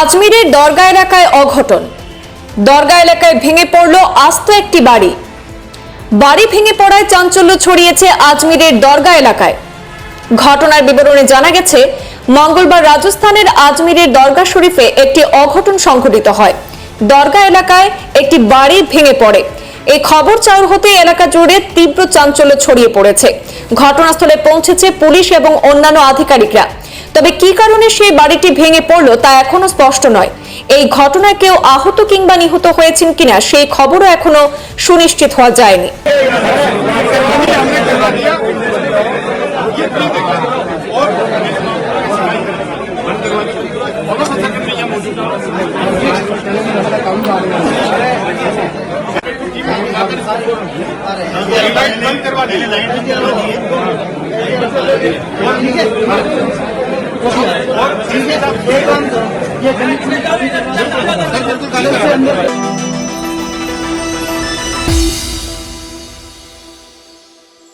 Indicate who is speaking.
Speaker 1: আজমিরের দরগা এলাকায় অঘটন। দরগা এলাকায় ভেঙে পড়ল আস্ত একটি বাড়ি। বাড়ি ভেঙে পড়ায় চাঞ্চল্য ছড়িয়েছে আজমিরের দরগা এলাকায়। ঘটনার বিবরণে জানা গেছে, মঙ্গলবার রাজস্থানের আজমিরের দরগা শরীফে একটি অঘটন সংঘটিত হয়। দরগা এলাকায় একটি বাড়ি ভেঙে পড়ে। এই খবর চাউর হতে এলাকা জুড়ে তীব্র চাঞ্চল্য ছড়িয়ে পড়েছে। ঘটনাস্থলে পৌঁছেছে পুলিশ এবং অন্যান্য আধিকারিকরা। তবে কি কারণে সেই বাড়িটি ভেঙে পড়লো তা এখনো স্পষ্ট নয় এই ঘটনায় কেউ আহত কিংবা নিহত হয়েছেন কিনা সেই খবরও এখনো সুনিশ্চিত হওয়া যায়নি
Speaker 2: लाइट बंद करवा दी लाइट बंद करवा दी और ये गणित में